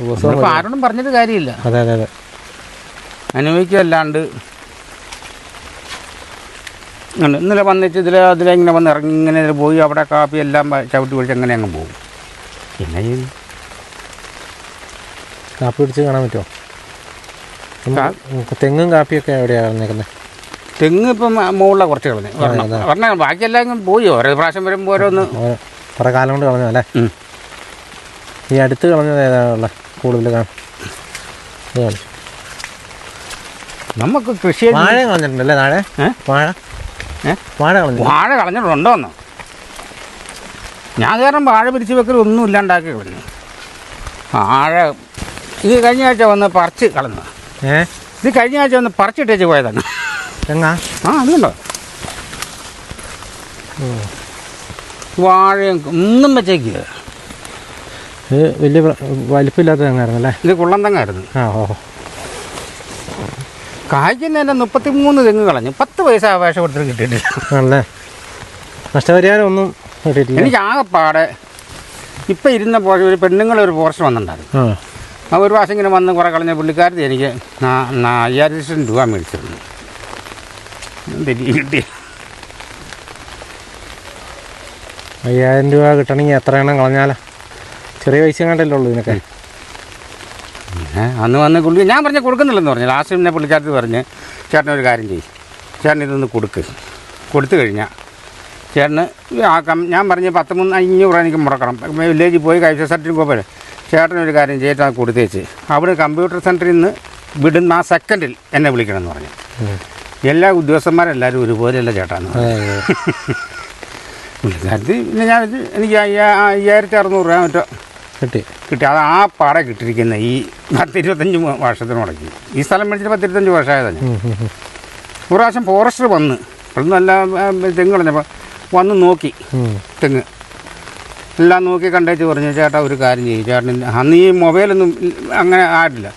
ഇപ്പം ആരോടും പറഞ്ഞിട്ട് കാര്യമില്ല. അതെ അതെ അതെ. അനുഭവിക്കുകയല്ലാണ്ട്. ഇന്നലെ വന്നിട്ട് അതിലെ ഇങ്ങനെ വന്ന് ഇറങ്ങി ഇങ്ങനെ ഇതിൽ പോയി അവിടെ കാപ്പി എല്ലാം ചവിട്ടി പിടിച്ച് അങ്ങനെ അങ്ങ് പോകും. പിന്നെ കാപ്പി പിടിച്ച് കാണാൻ പറ്റുമോ? തെങ്ങും കാപ്പിയൊക്കെ എവിടെയാണ് നിൽക്കുന്നത് തെങ്ങ് ഇപ്പം മുകളിലാണ് കുറച്ച് കളഞ്ഞു. ഒരെണ്ണം. ബാക്കി എല്ലാം പോയി. ഓരോ പ്രാവശ്യം വരുമ്പോൾ ഓരോന്ന്. കുറെ കാലം കൊണ്ട് കളഞ്ഞു അല്ലേ? ഈ അടുത്ത് കളഞ്ഞത് ഏതാണുള്ള കൂടുതൽ കാണും നമുക്ക് കൃഷി വാഴ കളഞ്ഞിട്ടുണ്ടല്ലേ താഴെ ഏ? വാഴ? വാഴ കളഞ്ഞു വാഴ കളഞ്ഞിട്ടുണ്ടോ എന്ന് ഞാൻ കാരണം വാഴ പിരിച്ചു വെക്കൽ ഒന്നും ഇല്ലാണ്ടാക്കി കളഞ്ഞു. വാഴ ഇത് കഴിഞ്ഞ ആഴ്ച വന്ന് പറിച്ച് കളഞ്ഞു ഏ? ഇത് കഴിഞ്ഞ ആഴ്ച ഒന്ന് പറിച്ചിട്ടേച്ച് പോയതാണ്. തെങ്ങ? ആ അതുണ്ടോ വാഴയും ഒന്നും വെച്ചേക്ക്. ഇത് വലിയ വലിപ്പില്ലാത്ത വലിപ്പമില്ലാത്ത തെങ്ങായിരുന്നല്ലേ? ഇത് കുള്ളം തെങ്ങായിരുന്നു. ആ ഓ കായ്ക്കുന്നതിന്റെ മുപ്പത്തി മൂന്ന് തെങ്ങ് കളഞ്ഞു. പത്ത് പൈസ അപേക്ഷ കൊടുത്തിട്ട് കിട്ടിയിട്ടില്ല. ആണല്ലേ? നഷ്ടപരിഹാരം ഒന്നും കിട്ടിയിട്ടില്ല. എനിക്ക് ആകെപ്പാടെ ഇപ്പം ഇരുന്ന പോലെ ഒരു പെണ്ണുങ്ങളെ ഒരു പോർഷൻ വന്നിട്ടുണ്ടായിരുന്നു. ഒരു പ്രാവശ്യം ഇങ്ങനെ വന്ന് കുറേ കളഞ്ഞ പുള്ളിക്കാരത്തി എനിക്ക് അയ്യായിരം ലക്ഷം രൂപ മേടിച്ചിരുന്നു. കിട്ടി അയ്യായിരം രൂപ കിട്ടണമെങ്കിൽ എത്ര എണ്ണം കളഞ്ഞാലാ? ചെറിയ പൈസ കണ്ടല്ലേ ഉള്ളൂ ഇതിനൊക്കെ. അന്ന് വന്ന് പുള്ളി ഞാൻ പറഞ്ഞ കൊടുക്കുന്നില്ലെന്ന് പറഞ്ഞു. ലാസ്റ്റ് പിന്നെ പുള്ളിക്കാരത്ത് പറഞ്ഞ് ചേട്ടൻ ഒരു കാര്യം ചെയ്യും. ചേട്ടൻ ഇതൊന്ന് കൊടുക്ക്. കൊടുത്തു കഴിഞ്ഞാൽ ചേട്ടന് ആ ഞാൻ പറഞ്ഞ് പത്ത് മൂന്ന് അഞ്ഞൂറ് എനിക്ക് മുടക്കണം. വില്ലേജിൽ പോയി കൈവശ സർട്ടിഫിക്കറ്റ് ഒരു കാര്യം ചേട്ടൻ കൊടുത്തേച്ച് അവിടെ കമ്പ്യൂട്ടർ സെന്ററിൽ നിന്ന് വിടുന്ന ആ സെക്കൻഡിൽ എന്നെ വിളിക്കണം എന്ന് പറഞ്ഞു എല്ലാ ഉദ്യോഗസ്ഥന്മാരെല്ലാവരും ഒരുപോലെയല്ല ചേട്ടാന്ന്. പുള്ളിക്കാരത്തി പിന്നെ ഞാൻ എനിക്ക് അയ്യാ അയ്യായിരത്തി അറുന്നൂറ് രൂപ മറ്റോ കിട്ടി. കിട്ടി. അത് ആ പാടെ കിട്ടിയിരിക്കുന്ന ഈ പത്ത് ഇരുപത്തഞ്ച് വർഷത്തിന് മുടക്കി. ഈ സ്ഥലം മേടിച്ചിട്ട് പത്ത് ഇരുപത്തഞ്ച് വർഷമായതാണ്. ഒരു പ്രാവശ്യം ഫോറസ്റ്റർ വന്ന്. അതൊന്നും നല്ല തെങ്ങ് കളഞ്ഞപ്പോൾ വന്ന് നോക്കി തെങ്ങ്. എല്ലാം നോക്കി കണ്ടേച്ച് പറഞ്ഞു ചേട്ടാ ഒരു കാര്യം ചെയ്യും. ചേട്ടൻ അന്ന് ഈ മൊബൈലൊന്നും അങ്ങനെ ആയിട്ടില്ല.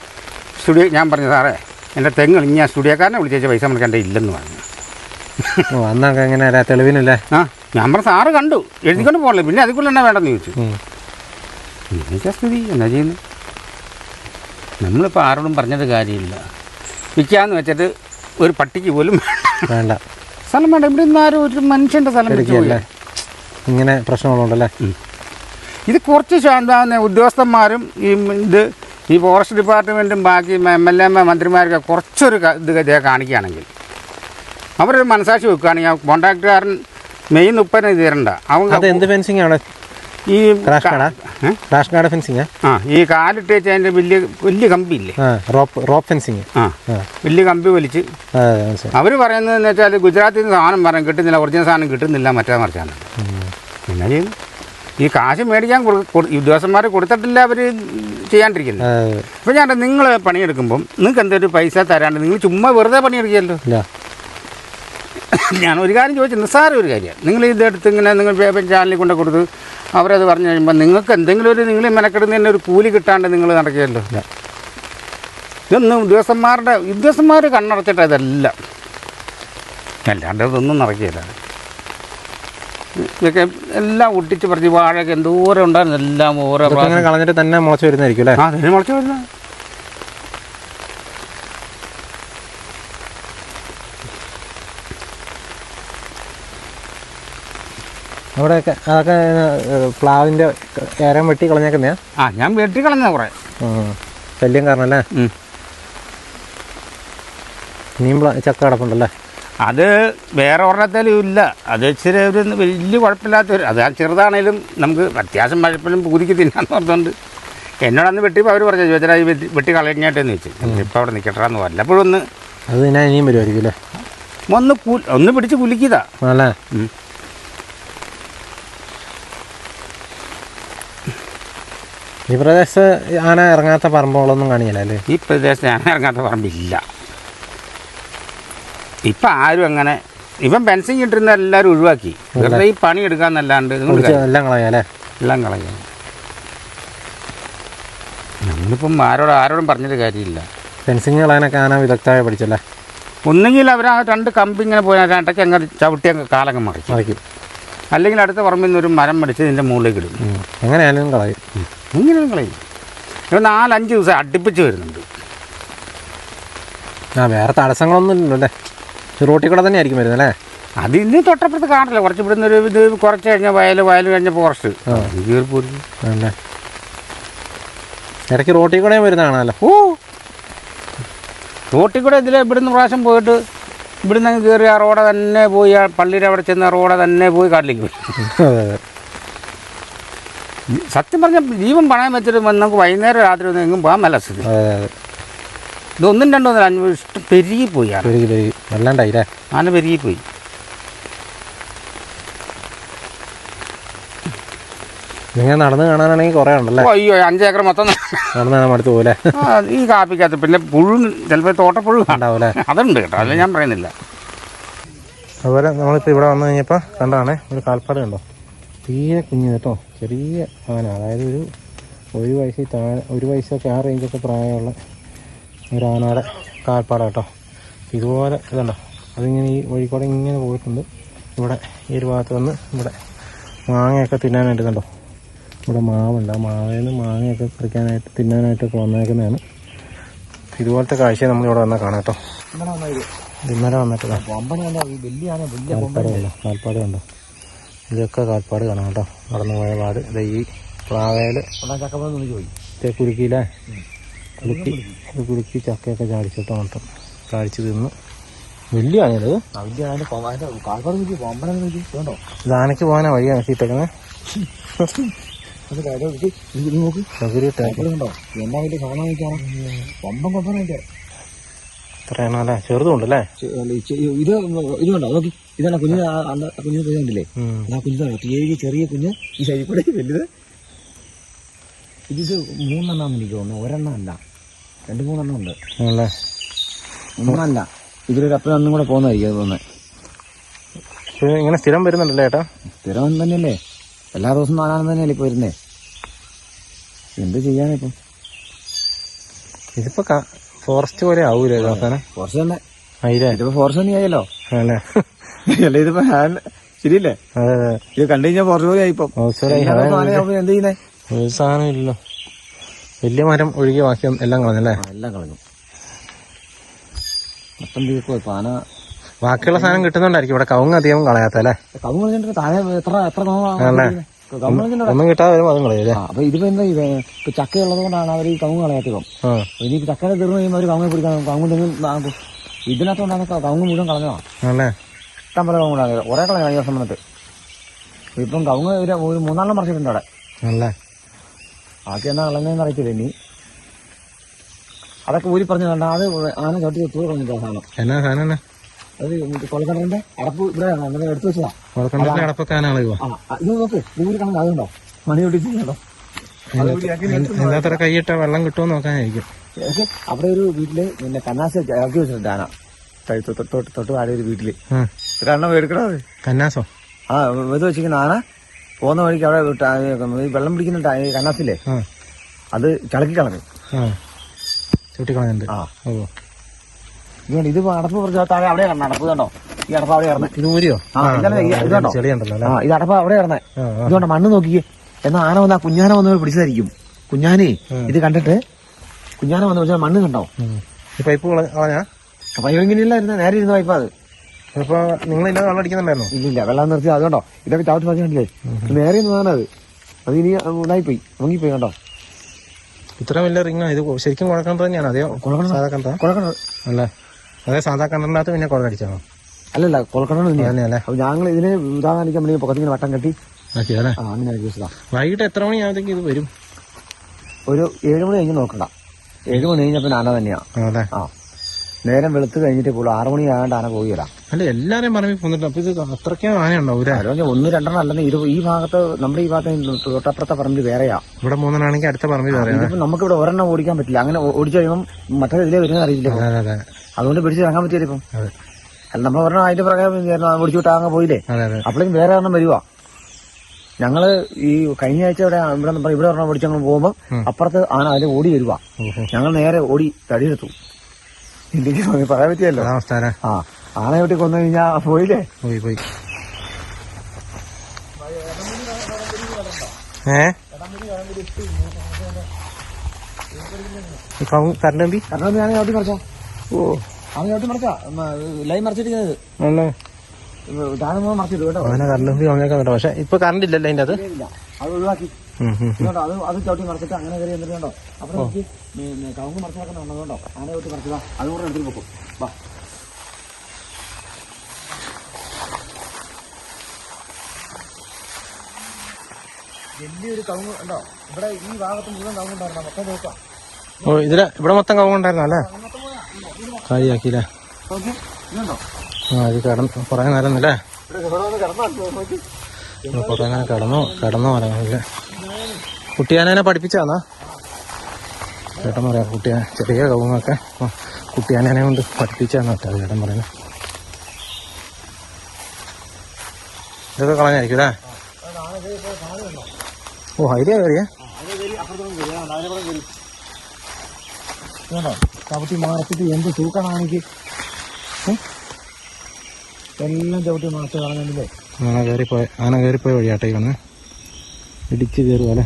സ്റ്റുഡിയോ ഞാൻ പറഞ്ഞു സാറേ എന്റെ തെങ്ങ് ഞാൻ സ്റ്റുഡിയോക്കാരനെ വിളിച്ചേച്ച പൈസ നമുക്ക് എന്റെ ഇല്ലെന്ന് പറഞ്ഞു. ഓ അന്നൊക്കെ എങ്ങനെ തെളിവിനല്ലേ? ആ ഞാൻ പറഞ്ഞു സാറ് കണ്ടു. എഴുതിക്കൊണ്ട് പോകണല്ലോ പിന്നെ അതിക്കുള്ള എന്നാ വേണ്ടെന്ന് ചോദിച്ചു. എന്നുവെച്ചാൽ സ്ഥിതി എന്നാ ചെയ്യുന്നു? നമ്മളിപ്പോൾ ആരോടും പറഞ്ഞത് കാര്യമില്ല. വിൽക്കാന്ന് വെച്ചിട്ട് ഒരു പട്ടിക്ക് പോലും വേണ്ട. സ്ഥലം വേണ്ട. ഇവിടെ നിന്ന് ആരും ഒരു മനുഷ്യന്റെ സ്ഥലം. ഇങ്ങനെ പ്രശ്നങ്ങളുണ്ടല്ലേ? ഇത് കുറച്ച് ശാന്താവുന്ന ഉദ്യോഗസ്ഥന്മാരും ഈ ഇത് ഈ ഫോറസ്റ്റ് ഡിപ്പാർട്ട്മെന്റും ബാക്കി എം എൽ എ മന്ത്രിമാരൊക്കെ കുറച്ചൊരു ഇത് ഇതേ കാണിക്കുകയാണെങ്കിൽ. അവരൊരു മനസാക്ഷി വെക്കുകയാണെങ്കിൽ ആ കോൺട്രാക്ടുകാരൻ മെയ് മുപ്പതിന് തീരണ്ട. അവൻ എന്ത് ഫെൻസിങ് ആണ്? ഈ കാർഡാ ഫെൻസിങ് ആ? ഈ കാലിട്ട് വെച്ച് അതിന്റെ വലിയ വലിയ കമ്പിയില്ലേ റോപ്പ് റോപ്പ് ഫെൻസിങ് ആ വലിയ കമ്പി വലിച്ച്. അവർ പറയുന്നതെന്ന് വെച്ചാൽ ഗുജറാത്തിൽ നിന്ന് സാധനം പറയാൻ കിട്ടുന്നില്ല ഒറിജിനൽ സാധനം കിട്ടുന്നില്ല മറ്റേ മറിച്ചാണ് പിന്നെ ഈ കാശ് മേടിക്കാൻ ഉദ്യോഗസ്ഥന്മാർ കൊടുത്തിട്ടില്ല അവർ ചെയ്യാണ്ടിരിക്കുന്നത് അപ്പം ഞാൻ നിങ്ങൾ പണിയെടുക്കുമ്പം നിങ്ങൾക്ക് എന്തൊരു പൈസ തരാണ്ട് നിങ്ങൾ ചുമ്മാ വെറുതെ പണിയെടുക്കുകയല്ലോ? ഞാൻ ഒരു കാര്യം ചോദിച്ചു നിസ്സാര ഒരു കാര്യമാണ്. നിങ്ങൾ ഇതെടുത്ത് ഇങ്ങനെ നിങ്ങൾ ചാനലിൽ കൊണ്ട് കൊടുത്ത് അവരത് പറഞ്ഞു കഴിയുമ്പോൾ നിങ്ങൾക്ക് എന്തെങ്കിലും ഒരു നിങ്ങൾ മെനക്കെടുന്നതിന് ഒരു കൂലി കിട്ടാണ്ട് നിങ്ങൾ നടക്കുകയല്ലോ. ഇതൊന്നും ഉദ്യോഗസ്ഥന്മാരുടെ ഉദ്യോഗസ്ഥന്മാർ കണ്ണടച്ചിട്ട് ഇതെല്ലാം. അല്ലാണ്ട് ഇതൊന്നും നടക്കുകയില്ല. ഇതൊക്കെ എല്ലാം ഒട്ടിച്ച് പറിച്ച് വാഴയൊക്കെ എന്തോരം ഉണ്ടായിരുന്നു. എല്ലാം ഓരോ കളഞ്ഞിട്ട് തന്നെ മുളച്ച് വരുന്നതായിരിക്കും അല്ലേ? ആ മുളച്ച് വരുന്ന അവിടെയൊക്കെ അതൊക്കെ പ്ലാവിന്റെ ഏരം വെട്ടി കളഞ്ഞേക്കുന്നയാ? ആ ഞാൻ വെട്ടി കളഞ്ഞ കുറേ. ശല്യം കാരണം അല്ലേ? ഉം. ഇനിയും പ്ല- ചക്ക കിടപ്പുണ്ടല്ലേ? അത് വേറെ ഒരെണ്ണത്തിലും ഇല്ല. അത് ഇച്ചിരി ഒരു വലിയ കുഴപ്പമില്ലാത്ത ഒരു അത് ആ ചെറുതാണേലും നമുക്ക് അത്യാവശ്യം പഴപ്പിലും പൂതിക്ക് തിന്നാന്ന് പറഞ്ഞുകൊണ്ട് എന്നോട് അന്ന് വെട്ടിയപ്പോൾ അവർ പറഞ്ഞു ചോദിച്ചാൽ വെട്ടി വെട്ടി കളഞ്ഞേട്ടെന്ന് വെച്ചു ഇപ്പോൾ അവിടെ നിൽക്കട്ടെന്ന് വല്ലപ്പോഴും ഒന്ന് അത് ഞാൻ ഇനിയും വരുമായിരിക്കും അല്ലേ ഒന്ന് കു ഒന്ന് പിടിച്ച് കുലുക്കിയതാ. അല്ലേ ഈ പ്രദേശത്ത് ആന ഇറങ്ങാത്ത പറമ്പുകളൊന്നും കാണിയില്ല അല്ലേ ഈ പ്രദേശത്ത് ആന ഇറങ്ങാത്ത പറമ്പില്ല. ഇപ്പം ആരും അങ്ങനെ ഇപ്പം ഫെൻസിങ് ഇട്ടിരുന്ന എല്ലാവരും ഒഴിവാക്കി. വെറുതെ ഈ പണി എടുക്കാന്നല്ലാണ്ട് എല്ലാം കളയാം അല്ലേ? എല്ലാം കളയാം. നമ്മളിപ്പം ആരോട് ആരോടും പറഞ്ഞൊരു കാര്യമില്ല. ഫെൻസിങ് കളയാനൊക്കെ ആന വിദഗ്ധമായ പഠിച്ചല്ലേ? ഒന്നുകിൽ അവർ ആ രണ്ട് കമ്പി ഇങ്ങനെ പോയാൽ രണ്ടൊക്കെ അങ്ങ് ചവിട്ടി അങ്ങ് കാലങ്ങ് മറിക്കും. മറിക്കും. അല്ലെങ്കിൽ അടുത്ത പറമ്പിൽ നിന്ന് ഒരു മരം മടിച്ച് ഇതിന്റെ മുകളിലേക്ക് ഇടും. എങ്ങനെയാലും കളയും. ഇങ്ങനെ കളയും. ഇപ്പം നാലഞ്ച് ദിവസം അടുപ്പിച്ച് വരുന്നുണ്ട്. ആ വേറെ തടസ്സങ്ങളൊന്നും ഇല്ലല്ലോ അല്ലേ? റോട്ടിൽ കൂടെ തന്നെ ആയിരിക്കും വരുന്നത് അല്ലേ? അത് ഇന്ന് തൊട്ടപ്പുറത്ത് കാണില്ല കുറച്ച് ഇവിടുന്ന് ഒരു ഇത് കുറച്ച് കഴിഞ്ഞ വയൽ വയൽ കഴിഞ്ഞ ഫോറസ്റ്റ് അല്ലേ? ഇടയ്ക്ക് റോട്ടിൽ കൂടെ വരുന്നതാണല്ലോ ഓ. റോട്ടിൽ കൂടെ ഇതിൽ ഇവിടുന്ന് പ്രാവശ്യം പോയിട്ട് ഇവിടുന്ന് അങ്ങ് കയറി ആ റോഡ് തന്നെ പോയി ആ പള്ളിയുടെ അവിടെ ചെന്ന് ആ റോഡ് തന്നെ പോയി കാട്ടിലേക്ക് പോയി. സത്യം പറഞ്ഞ ജീവൻ പണയം വെച്ചിട്ട് നമുക്ക് വൈകുന്നേരം രാത്രി ഒന്നും എങ്ങും പോകാൻ മേല സ്ഥിതി. ഇതൊന്നും രണ്ടോ ഒന്നും ഇഷ്ടം പെരുകിപ്പോയി ആന പെരുകി പെരുകി വല്ലാണ്ടായില്ലേ? ആന പെരുകിപ്പോയി. നിങ്ങൾ നടന്ന് കാണാനാണെങ്കിൽ കുറേ ഉണ്ടല്ലേ? അയ്യോ അഞ്ചേക്കർ മൊത്തം നടന്ന് കാണാൻ അടുത്ത് പോലെ ഈ കാപ്പിക്കകത്ത് പിന്നെ പുഴു ചിലപ്പോൾ തോട്ടപ്പുഴു അല്ലേ അതുണ്ട് കേട്ടോ അല്ല ഞാൻ പറയുന്നില്ല. അതുപോലെ നമ്മളിപ്പോൾ ഇവിടെ വന്നു കഴിഞ്ഞപ്പോൾ കണ്ടാണ് ഒരു കാൽപ്പാട് കണ്ടോ? തീരെ കുഞ്ഞു കേട്ടോ ചെറിയ ആന. അതായത് ഒരു ഒരു വയസ്സിൽ താഴെ ഒരു വയസ്സൊക്കെ ആ റേഞ്ചൊക്കെ പ്രായമുള്ള ഒരു ആനയുടെ കാൽപ്പാട കേട്ടോ ഇതുപോലെ ഇതുണ്ടോ? അതിങ്ങനെ ഈ വഴിക്കൂടെ ഇങ്ങനെ പോയിട്ടുണ്ട്. ഇവിടെ ഈ ഒരു ഭാഗത്ത് വന്ന് ഇവിടെ മാങ്ങയൊക്കെ തിന്നാനായിട്ട് കണ്ടോ? ഇവിടെ മാവുണ്ട്. ആ മാവേന്ന് നിന്ന് മാങ്ങയൊക്കെ പറിക്കാനായിട്ട് തിന്നാനായിട്ടൊക്കെ വന്നേക്കുന്നതാണ്. ഇതുപോലത്തെ കാഴ്ച നമ്മളിവിടെ വന്നാൽ കാണാം കേട്ടോ. ഇന്നലെ വന്നിട്ടില്ല വന്നിട്ട് കാൽപ്പാട് കണ്ടോ? ഇതൊക്കെ കാൽപ്പാട് കാണാം കേട്ടോ. നടന്നു പോയ പാട്. ഇത് ഈ കൊണ്ടാ ചക്കപ്പഴം പോയി. ഇതേ കുലുക്കിയില്ലേ കുലുക്കി ഇത് കുലുക്കി ചക്കയൊക്കെ ചാടിച്ചിട്ട് മൊത്തം കാഴ്ച തിന്ന്. വലിയ ആനയത് ആ വലിയ ആന അതിന്റെ കാൽപ്പാട് വിളിച്ചു കൊമ്പന വിളിച്ചു കേട്ടോ ഇത് ആനയ്ക്ക് പോകാനാ വഴിയാണ് ഇട്ടേക്കുന്നത് ചെറുതുണ്ടല്ലേ? ഇത് ഇത് കണ്ടോ? നോക്കി. ഇതാണ് കുഞ്ഞു കുഞ്ഞു കുഞ്ഞിന് കണ്ടില്ലേ. ആ ചെറിയ കുഞ്ഞ് ഈ കൂടെ വലുത് ഇത് മൂന്നെണ്ണം എനിക്ക് തോന്നുന്നു. ഒരെണ്ണം അല്ല രണ്ട് മൂന്നെണ്ണം ഉണ്ട് ആണല്ലേ? മൂന്നല്ല ഇതിലൊരു അപ്പനും അന്നും കൂടെ പോകുന്നതായിരിക്കും അത് തോന്നുന്നത് ഇങ്ങനെ സ്ഥിരം വരുന്നുണ്ടല്ലേ ഏട്ടാ? സ്ഥിരം തന്നെയല്ലേ. എല്ലാ ദിവസവും നാലാണെന്ന് തന്നെയല്ലേ ഇപ്പോൾ വരുന്നേ. എന്ത് ചെയ്യാനിപ്പം ഇതിപ്പോ ഫോറസ്റ്റ് പോലെ ആവൂലേ അവസാനം ഫോറസ്റ്റ് തന്നെ. ആയില്ലേ? ഇതിപ്പോ ഫോറസ്റ്റ് തന്നെ ആയല്ലോ. അല്ലേ അല്ല ഇതിപ്പോ ഹാൻഡ് ശരിയല്ലേ? ഇത് കണ്ടു കഴിഞ്ഞാൽ ഫോറസ്റ്റ് പോലെ ആയിപ്പോ എന്ത് ചെയ്യുന്നേ? ഒരു സാധനം ഇല്ലല്ലോ. വലിയ മരം ഒഴികെ ബാക്കി എല്ലാം കളഞ്ഞല്ലേ? അല്ലേ എല്ലാം കളഞ്ഞു. മൊത്തം തീർക്കും പാന. ബാക്കിയുള്ള സാധനം കിട്ടുന്നുണ്ടായിരിക്കും. ഇവിടെ കവുങ്ങ് അധികം കളയാത്തല്ലേ? കവുങ്ങ് കളഞ്ഞിട്ട് താഴെ എത്ര എത്ര ആണല്ലേ? ഒന്നും കിട്ടാതെ വരും അതും കളയല്ലേ അപ്പൊ ഇതിപ്പോ എന്താ ഇത്? ഇപ്പൊ ചക്ക ഉള്ളത് കൊണ്ടാണ് അവർ ഈ കവുങ്ങ് കളയാത്തത് ഇനി ചക്കയുടെ തീർന്നു കഴിയുമ്പോൾ അവർ കവുങ്ങ് പിടിക്കാൻ കവുങ്ങ് ഇതിനകത്തോണ്ടാണ് കവുങ്ങ് മുഴുവൻ കളഞ്ഞോ ആണല്ലേ? ഇഷ്ടം പോലെ കവുങ്ങ് കളഞ്ഞത് ഒരേ കളഞ്ഞ കഴിഞ്ഞ ദിവസം വന്നിട്ട്. ഇപ്പം കവുങ്ങ് ഒരു മൂന്നാലെണ്ണം പറിച്ചിട്ടുണ്ട് അവിടെ. ആണല്ലേ? ബാക്കി എന്നാ കളഞ്ഞതെന്ന് അറിയത്തില്ല ഇനി. അതൊക്കെ ഊരി പറഞ്ഞു കണ്ട അത് ആന ചവിട്ടി തൂർ കളഞ്ഞിട്ടാ സാധനം. എന്നാ സാധനം അത് കൊളക്കണ്ടറിന്റെ അടപ്പ് ഇവിടെ അങ്ങനെ എടുത്തു വെച്ചതാ. ഇത് നോക്ക്. ഊരി കണ്ട അതുണ്ടോ മണി ഒട്ടിച്ചിട്ടുണ്ടോ കൈയിട്ട വെള്ളം കിട്ടുമോ നോക്കാനായിരിക്കും. അവിടെ ഒരു വീട്ടിൽ പിന്നെ കന്നാസ് ഇറക്കി വെച്ചിട്ടുണ്ട് ആന. തൊട്ട് തൊട്ട് ഒരു വീട്ടിൽ. ആ. എടുക്കണോ അത്? കന്നാസോ? ആ ഇത് വെച്ചിരിക്കുന്ന ആന പോകുന്ന വഴിക്ക് അവിടെ ഈ വെള്ളം പിടിക്കുന്ന ടാ- ഈ കന്നാസില്ലേ ആ. അത് ചളക്കി കളഞ്ഞു ആ. ചൂട്ടിക്കളഞ്ഞിട്ടുണ്ട് ആ. ഓ. ഇതുകൊണ്ട് ഇത് അടപ്പ് കുറച്ച് താഴെ അവിടെ കിടന്ന അടപ്പ് കണ്ടോ? ഈ അടപ്പ് അവിടെ കിടന്നേ. ഇത് ഊരിയോ? ആ ഇതല്ലേ ഈ- ഇത് കണ്ടോ? ചെളിയുണ്ടല്ലോ അല്ലേ? ആ ഇത് അടപ്പ് അവിടെ കിടന്നേ. ആ ആ. ഇതുകൊണ്ട് മണ്ണ് നോക്കിയേ എന്നാ ആന വന്നാ കുഞ്ഞാന വന്ന് പിടിച്ചതായിരിക്കും. കുഞ്ഞാനേ ഇത് കണ്ടിട്ട് കുഞ്ഞാന വന്ന് പിടിച്ചാൽ മണ്ണ് കണ്ടോ? ഉം. ഈ പൈപ്പ് കള- കളഞ്ഞാ? അപ്പൊ ഇങ്ങനെയില്ലായിരുന്നു നേരെ ഇരുന്ന പൈപ്പാ അത്. അപ്പൊ നിങ്ങളില്ലാതെ വെള്ളം അടിക്കുന്നുണ്ടായിരുന്നോ? ഇല്ലില്ല വെള്ളം നിർത്തി. അതുകൊണ്ടോ ഇതൊക്കെ ചവിട്ടി മതി കണ്ടില്ലേ? നേരെ അത് അത് ഇനി ഉണ്ടായിപ്പോയി മുങ്ങിപ്പോയി കണ്ടോ? ഇത്ര വലിയ റിങ്ങാ ഇത് ശരിക്കും കുഴക്കണ്ട തന്നെയാണ്. അതേ സാധാ കണ്ട? അല്ലേ? അതെ സാധാ കണ്ടതിനകത്ത് പിന്നെ കുഴക്കടിച്ചാണോ അല്ലല്ല കൊളക്കണ തന്നെയാണ് തന്നെയല്ലേ? അപ്പൊ ഞങ്ങൾ ഇതിനെ ഉദാഹരണിക്കാൻ വേണ്ടി പൊക്കത്തിങ്ങനെ വട്ടം കെട്ടി വൈകിട്ട് എത്ര മണിയാകുമ്പോഴത്തേക്ക് ഇത് വരും? ഒരു ഏഴ് മണി കഴിഞ്ഞ് നോക്കണ്ട. ഏഴ് മണി കഴിഞ്ഞപ്പോ ആന തന്നെയാ. നേരം വെളുത്ത് കഴിഞ്ഞിട്ട് പോകുള്ളൂ ആറുമണി ആകാണ്ട് ആന പോയില്ല അല്ല എല്ലാരെയും പറമ്പിൽ പോന്നിട്ടുണ്ട് അപ്പൊ ഇത് അത്രയ്ക്കും ഇല്ലേ? ആരോ ഒന്ന് രണ്ടെണ്ണം അല്ലെന്ന് ഇത് ഈ ഭാഗത്ത് നമ്മുടെ ഈ ഭാഗത്ത് തൊട്ടപ്പുറത്തെ പറമ്പിൽ വേറെയാ. ഇവിടെ മൂന്നെണ്ണാണെങ്കിൽ അടുത്ത പറമ്പിൽ ഇതിപ്പോ നമുക്ക് ഇവിടെ ഒരെണ്ണം ഓടിക്കാൻ പറ്റില്ല. അങ്ങനെ ഓടിച്ചു കഴിയുമ്പോൾ മറ്റേ ഇതിലേ വരുന്ന അറിയില്ല അതുകൊണ്ട് പിടിച്ച് ഇറങ്ങാൻ പറ്റില്ല ഇപ്പം. അല്ല നമ്മൾ ഒരെണ്ണം അതിന്റെ പ്രകാരം ഓടിച്ചു വിട്ടാ അങ്ങ് പോയില്ലേ? അപ്പോഴേക്കും വേറെ ഒരെണ്ണം വരുവാ. ഞങ്ങൾ ഈ കഴിഞ്ഞ ആഴ്ച ഇവിടെ ഇവിടെ ഇവിടെ ഒരെണ്ണം ഓടിച്ച് ഞങ്ങൾ പോകുമ്പോൾ അപ്പുറത്ത് ആന അതിൽ ഓടി വരുവാ. ഞങ്ങൾ നേരെ ഓടി തടിയെടുത്തു. ഇല്ലെങ്കിൽ പറയാൻ പറ്റിയല്ലോ ആ. ആനയെ വിട്ട് കൊന്നു കഴിഞ്ഞാ പോയില്ലേ? പോയി പോയി. ഏ? കറണ്ട് കമ്പി? കാരണം ഞാൻ ചവിട്ടി മറിച്ചോ? ഓ. ആന ചവിട്ടി മറിച്ചാ? ലൈൻ മറിച്ചിരിക്കുന്നത് കേട്ടോ. അങ്ങനെ കറണ്ട് കമ്പി വന്നേക്കാൻ കേട്ടോ പക്ഷെ ഇപ്പൊ കറണ്ട് ഇല്ലല്ലോ അതിന്റെ അത് ഒഴിവാക്കി. അത് അത് ചവിട്ടി മറിച്ചിട്ട് അങ്ങനെ കയറി എന്നിട്ട് കണ്ടോ അപ്പൊ എനിക്ക് കവുങ്ങ് മറിച്ചിടക്കുന്നുണ്ടോ കേട്ടോ ആന ചവിട്ടി മറിച്ചതാ. അതും കൂടെ എടുത്തിട്ട് പോക്കും. വാ. വലിയൊരു കവുങ്ങ് ഉണ്ടോ? ഇവിടെ ഈ ഭാഗത്ത് മുഴുവൻ കവുങ്ങുണ്ടായിരുന്നു മൊത്തം നോക്കാം ഓ ഇതിൽ ഇവിടെ മൊത്തം കവുങ്ങുണ്ടായിരുന്നു അല്ലേ? കാര്യാക്കിയില്ലേ ആ ഇത് കിടന്നു കുറേ നേരം അല്ലേ കുറെ നേരം കിടന്നു കിടന്നു പറയാനില്ലേ കുട്ടിയാനെ പഠിപ്പിച്ചാന്നാ ചേട്ടൻ പറയാം കുട്ടിയാ ചെറിയ കവുങ്ങൊക്കെ. കുട്ടിയാനെ കൊണ്ട് പഠിപ്പിച്ചാന്ന് കേട്ടോ ചേട്ടൻ പറയുന്നത് ഇതൊക്കെ കളഞ്ഞായിരിക്കും അല്ലേ? ഓ ഹൈലിയാ കയറിയേ ചവിട്ടി മാറ്റിട്ട് എന്ത് തൂക്കമാണ് എനിക്ക്? ഏ? എല്ലാം ചവിട്ടി മാറ്റി കളഞ്ഞില്ലേ ആന കയറിപ്പോയ ആന കയറിപ്പോയ വഴിയാട്ടേ വന്ന്. ഇടിച്ച് കയറുക അല്ലേ?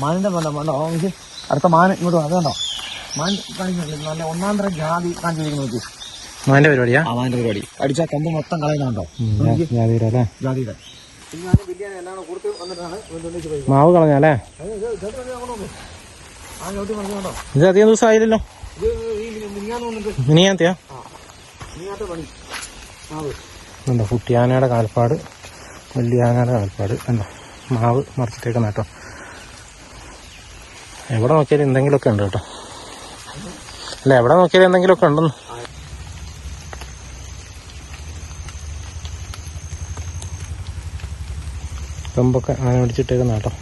മാനിന്റെ വേണ്ട വേണ്ട. അടുത്ത മാൻ ഇങ്ങോട്ട് കണ്ടോ മാൻ കാണിക്കുന്നില്ല നല്ല ഒന്നാം തരം ജാതി കാണിച്ചിരിക്കുന്നു നോക്കി. മാന്റെ പരിപാടിയാ? അവന്റെ പരിപാടി. അടിച്ച കമ്പ് മൊത്തം കളയുന്നുണ്ടോ ജാതിയുടെ മാവ് കളഞ്ഞാലേ ഇത് അധികം ദിവസം ആയില്ലല്ലോ. മിനിയാത്തിയാ എന്താ കുട്ടിയാനയുടെ കാൽപ്പാട് വലിയ ആനയുടെ കാൽപ്പാട്. എന്താ മാവ് മറിച്ചിട്ടേക്കുന്ന കേട്ടോ. എവിടെ നോക്കിയാലും എന്തെങ്കിലുമൊക്കെ ഉണ്ട് കേട്ടോ. അല്ല എവിടെ നോക്കിയാലും എന്തെങ്കിലുമൊക്കെ ഉണ്ടെന്ന്. കൊമ്പൊക്കെ അങ്ങനെ പിടിച്ചിട്ടേക്കുന്ന കേട്ടോ.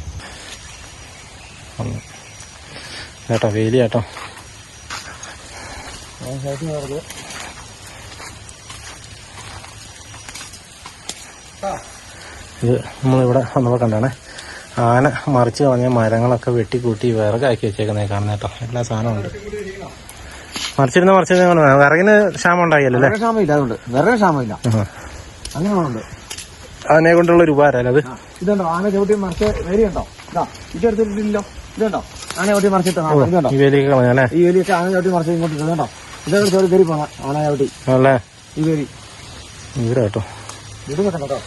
കേട്ടോ വേലി കേട്ടോ. ഇത് നമ്മളിവിടെ വന്നപ്പോൾ കണ്ടാണ്. ആന മറിച്ച് കളഞ്ഞ മരങ്ങളൊക്കെ വെട്ടിക്കൂട്ടി വിറകാക്കി വെച്ചേക്കുന്നേ കാണുന്ന കേട്ടോ. എല്ലാ സാധനവും ഉണ്ട്. മറിച്ചിരുന്ന മറിച്ചിരുന്ന വിറകിന് ക്ഷാമം ഉണ്ടായില്ലേ ക്ഷാമം ഇല്ല അതുകൊണ്ട് വിറകിന് ക്ഷാമം ഇല്ല. അങ്ങനെ ഉണ്ട് അതിനെ കൊണ്ടുള്ള ഒരു ഉപകാരം അത്? ഇതുണ്ടോ? ആന ചവിട്ടി മറിച്ച് വേലിയുണ്ടോ ഇതാ ഇതെടുത്തിട്ടില്ലല്ലോ ഇതുണ്ടോ? ആന ചവിട്ടി മറിച്ചിട്ടാണോ ഇതുണ്ടോ? ഈ വേലിയൊക്കെ കളഞ്ഞല്ലേ ഈ വേലിയൊക്കെ ആന ചവിട്ടി മറിച്ച് ഇങ്ങോട്ട് ഇതുണ്ടോ ഇതൊക്കെ ചോടി കയറി പോണ ആന ചവിട്ടി. അല്ലേ? ഈ വേലി. ഇവരാട്ടോ ഇത് കേട്ടോ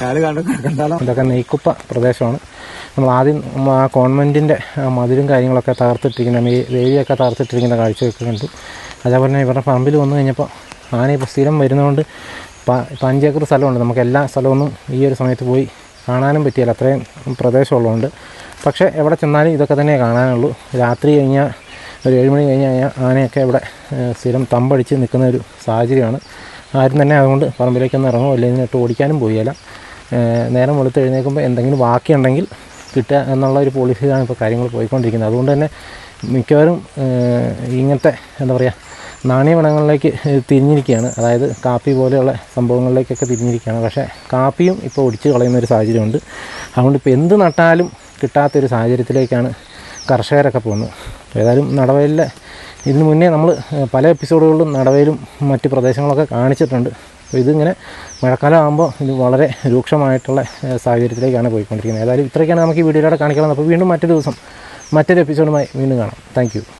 കാൽ കണ്ടാലോ? ഇതൊക്കെ നെയ്ക്കുപ്പ പ്രദേശമാണ്. നമ്മൾ ആദ്യം ആ കോൺവെന്റിന്റെ മതിലും കാര്യങ്ങളൊക്കെ തകർത്തിട്ടിരിക്കുന്ന ഈ വേലിയൊക്കെ തകർത്തിട്ടിരിക്കുന്ന കാഴ്ചയൊക്കെ കണ്ടു. അതേപോലെ തന്നെ ഇവരുടെ പറമ്പിൽ വന്നു കഴിഞ്ഞപ്പോൾ ആന ഇപ്പോൾ സ്ഥിരം വരുന്നതുകൊണ്ട് പ പഞ്ചേക്കർ സ്ഥലമുണ്ട്. നമുക്ക് എല്ലാ സ്ഥലമൊന്നും ഈ ഒരു സമയത്ത് പോയി കാണാനും പറ്റിയല്ല അത്രയും പ്രദേശമുള്ളതുകൊണ്ട്. പക്ഷേ എവിടെ ചെന്നാലും ഇതൊക്കെ തന്നെ കാണാനുള്ളൂ. രാത്രി കഴിഞ്ഞാൽ ഒരു ഏഴുമണി കഴിഞ്ഞ് കഴിഞ്ഞാൽ ആനയൊക്കെ ഇവിടെ സ്ഥിരം തമ്പടിച്ച് നിൽക്കുന്ന ഒരു സാഹചര്യമാണ്. ആരും തന്നെ അതുകൊണ്ട് പറമ്പിലേക്കൊന്നും ഇറങ്ങുമോ അല്ലെങ്കിൽ ഇട്ട് ഓടിക്കാനും പോയില്ല നേരം വെളുത്ത് എഴുന്നേൽക്കുമ്പോൾ എന്തെങ്കിലും ബാക്കിയുണ്ടെങ്കിൽ കിട്ടുക എന്നുള്ള ഒരു പോളിസിയിലാണ് ഇപ്പോൾ കാര്യങ്ങൾ പോയിക്കൊണ്ടിരിക്കുന്നത്. അതുകൊണ്ട് തന്നെ മിക്കവാറും ഇങ്ങനത്തെ എന്താ പറയുക നാണ്യവിളകളിലേക്ക് തിരിഞ്ഞിരിക്കുകയാണ്. അതായത് കാപ്പി പോലെയുള്ള സംഭവങ്ങളിലേക്കൊക്കെ തിരിഞ്ഞിരിക്കുകയാണ്. പക്ഷേ കാപ്പിയും ഇപ്പോൾ ഒടിച്ച് കളയുന്ന ഒരു സാഹചര്യമുണ്ട്. അതുകൊണ്ട് ഇപ്പോൾ എന്ത് നട്ടാലും കിട്ടാത്തൊരു സാഹചര്യത്തിലേക്കാണ് കർഷകരൊക്കെ പോകുന്നത്. ഏതായാലും നടവയലിലെ ഇതിനു മുന്നേ നമ്മൾ പല എപ്പിസോഡുകളിലും നടവയിലും മറ്റ് പ്രദേശങ്ങളൊക്കെ കാണിച്ചിട്ടുണ്ട്. അപ്പോൾ ഇതിങ്ങനെ മഴക്കാലം ആകുമ്പോൾ ഇത് വളരെ രൂക്ഷമായിട്ടുള്ള സാഹചര്യത്തിലേക്കാണ് പോയിക്കൊണ്ടിരിക്കുന്നത്. ഏതായാലും ഇത്രയൊക്കെയാണ് നമുക്ക് ഈ വീഡിയോയിലൂടെ കാണിക്കാനുള്ളത് അപ്പോൾ വീണ്ടും മറ്റൊരു ദിവസം മറ്റൊരു എപ്പിസോഡുമായി വീണ്ടും കാണാം. താങ്ക്